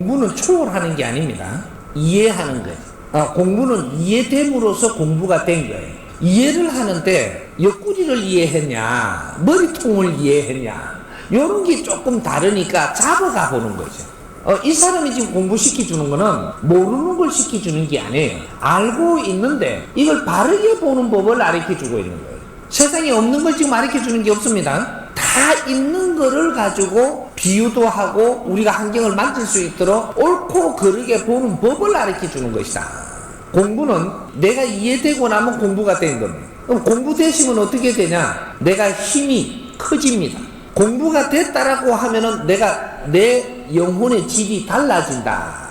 공부는 초월하는 게 아닙니다. 이해하는 거예요. 아, 공부는 이해됨으로써 공부가 된 거예요. 이해를 하는데 옆구리를 이해했냐, 머리통을 이해했냐, 이런 게 조금 다르니까 잡아가 보는 거죠. 어, 이 사람이 지금 공부시켜 주는 거는 모르는 걸 시켜 주는 게 아니에요. 알고 있는데 이걸 바르게 보는 법을 가르쳐 주고 있는 거예요. 세상에 없는 걸 지금 가르쳐 주는 게 없습니다. 다 있는 거를 가지고 비유도 하고 우리가 환경을 만들 수 있도록 옳고 그르게 보는 법을 가르쳐 주는 것이다. 공부는 내가 이해되고 나면 공부가 된 겁니다. 그럼 공부 되시면 어떻게 되냐? 내가 힘이 커집니다. 공부가 됐다라고 하면은 내가 내 영혼의 질이 달라진다.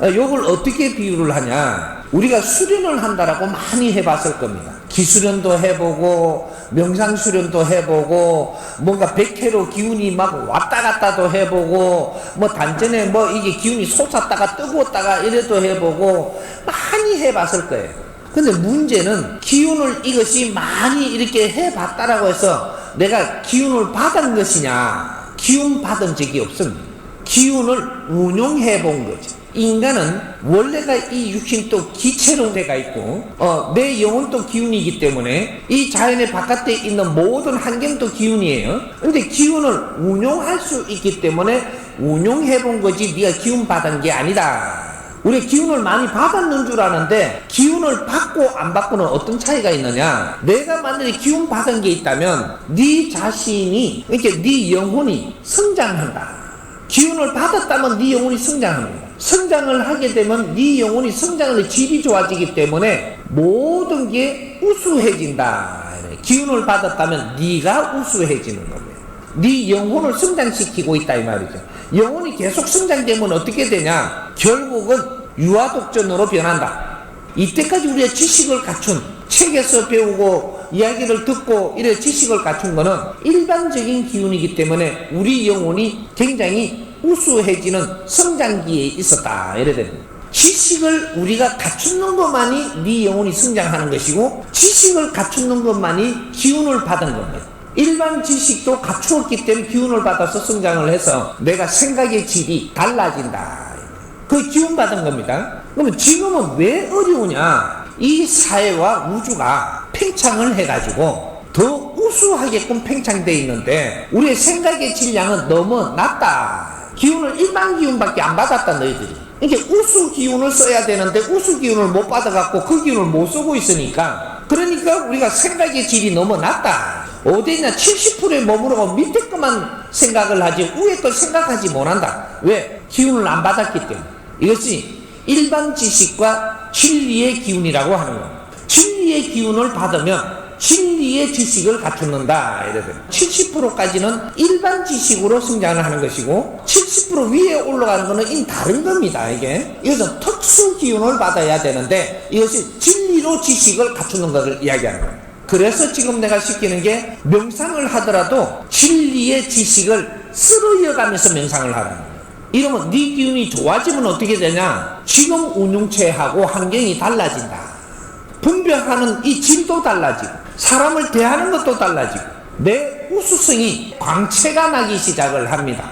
어, 요걸 어떻게 비유를 하냐? 우리가 수련을 한다라고 많이 해봤을 겁니다. 기수련도 해보고, 명상 수련도 해보고, 뭔가 백회로 기운이 막 왔다 갔다도 해보고, 뭐 단전에 뭐 이게 기운이 솟았다가 뜨거웠다가 이래도 해보고, 많이 해봤을 거예요. 근데 문제는 기운을 이것이 많이 이렇게 해봤다라고 해서 내가 기운을 받은 것이냐? 기운 받은 적이 없습니다. 기운을 운용해 본 거 죠. 인간은 원래가 이 육신 또 기체로 돼가 있고, 어, 내 영혼도 기운이기 때문에 이 자연의 바깥에 있는 모든 환경도 기운이에요. 근데 기운을 운용할 수 있기 때문에 운용해 본 거지 네가 기운 받은 게 아니다. 우리 기운을 많이 받았는 줄 아는데 기운을 받고 안 받고는 어떤 차이가 있느냐? 내가 만약에 기운 받은 게 있다면 네 자신이 이렇게 네 영혼이 성장한다. 기운을 받았다면 네 영혼이 성장합니다. 성장을 하게 되면 네 영혼이 성장의 질이 좋아지기 때문에 모든 게 우수해진다. 기운을 받았다면 네가 우수해지는 겁니다. 네 영혼을 성장시키고 있다 이 말이죠. 영혼이 계속 성장되면 어떻게 되냐? 결국은 유아독전으로 변한다. 이때까지 우리가 지식을 갖춘 책에서 배우고 이야기를 듣고 이래 지식을 갖춘 거는 일반적인 기운이기 때문에 우리 영혼이 굉장히 우수해지는 성장기에 있었다. 이래 거예요. 지식을 우리가 갖추는 것만이 네 영혼이 성장하는 것이고 지식을 갖추는 것만이 기운을 받은 겁니다. 일반 지식도 갖추었기 때문에 기운을 받아서 성장을 해서 내가 생각의 질이 달라진다. 그 기운 받은 겁니다. 그러면 지금은 왜 어려우냐? 이 사회와 우주가 팽창을 해가지고 더 우수하게끔 팽창되어 있는데 우리의 생각의 질량은 너무 낮다. 기운을 일반 기운밖에 안 받았다 너희들이. 이게 우수 기운을 써야 되는데 우수 기운을 못 받아갖고 그 기운을 못 쓰고 있으니까 그러니까 우리가 생각의 질이 너무 낮다. 어디냐 70%에 머무르고 밑에 것만 생각을 하지 위에 걸 생각하지 못한다. 왜? 기운을 안 받았기 때문에. 이것이 일반 지식과 진리의 기운이라고 하는 거예요. 진리의 기운을 받으면 진리의 지식을 갖춘다. 이래서 70%까지는 일반 지식으로 성장을 하는 것이고 70% 위에 올라가는 것은 이 다른 겁니다. 이게 이것은 특수 기운을 받아야 되는데 이것이 진리로 지식을 갖추는 것을 이야기하는 거예요. 그래서 지금 내가 시키는 게 명상을 하더라도 진리의 지식을 쓸어이어가면서 명상을 하라는 거예요. 이러면 네 기운이 좋아지면 어떻게 되냐? 지금 운용체하고 환경이 달라진다. 분별하는 이 질도 달라지고 사람을 대하는 것도 달라지고 내 우수성이 광채가 나기 시작을 합니다.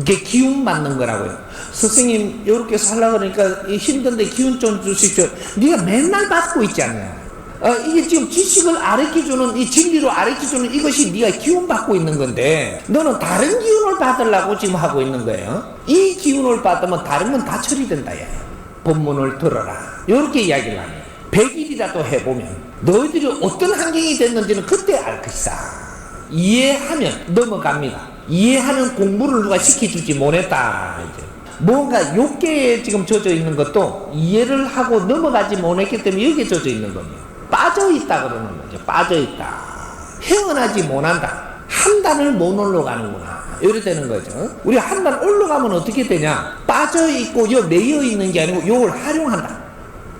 이게 기운 받는 거라고요. 스승님 이렇게 살라 그러니까 힘든데 기운 좀 주십시오. 네가 맨날 받고 있지 않냐? 어, 이게 지금 지식을 아르켜주는 이 진리로 아르켜주는 이것이 네가 기운 받고 있는 건데 너는 다른 기운을 받으려고 지금 하고 있는 거예요. 이 기운을 받으면 다른 건 다 처리된다. 야. 본문을 들어라. 이렇게 이야기를 합니다. 100일이라도 해보면 너희들이 어떤 환경이 됐는지는 그때 알 것이다. 이해하면 넘어갑니다. 이해하는 공부를 누가 시켜주지 못했다. 이제. 뭔가 욕계에 지금 젖어 있는 것도 이해를 하고 넘어가지 못했기 때문에 여기에 젖어 있는 겁니다. 빠져 있다 그러는 거죠. 빠져 있다. 헤어나지 못한다. 한 단을 못 올라가는구나. 이래 되는 거죠. 우리 한 단 올라가면 어떻게 되냐? 빠져 있고 요 매여 있는 게 아니고 요걸 활용한다.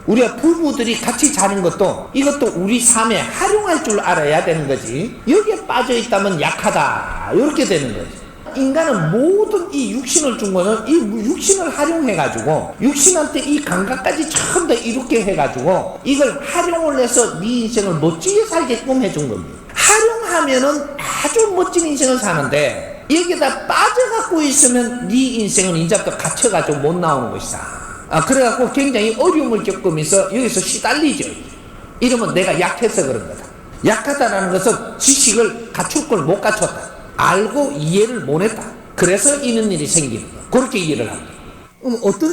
우리가 부부들이 같이 자는 것도 이것도 우리 삶에 활용할 줄 알아야 되는 거지. 여기에 빠져 있다면 약하다. 이렇게 되는 거지. 인간은 모든 이 육신을 준 거는 이 육신을 활용해가지고 육신한테 이 감각까지 전부 다 이렇게 해가지고 이걸 활용을 해서 네 인생을 멋지게 살게끔 해준 겁니다. 활용하면은 아주 멋진 인생을 사는데 여기다 빠져갖고 있으면 네 인생은 이제부터 갇혀가지고 못 나오는 것이다. 아, 그래갖고 굉장히 어려움을 겪으면서 여기서 시달리죠. 이러면 내가 약해서 그런 거다. 약하다라는 것은 지식을 갖출 걸 못 갖췄다. 알고 이해를 못 했다. 그래서 이런 일이 생기는 거. 그렇게 이해를 합니다. 어떤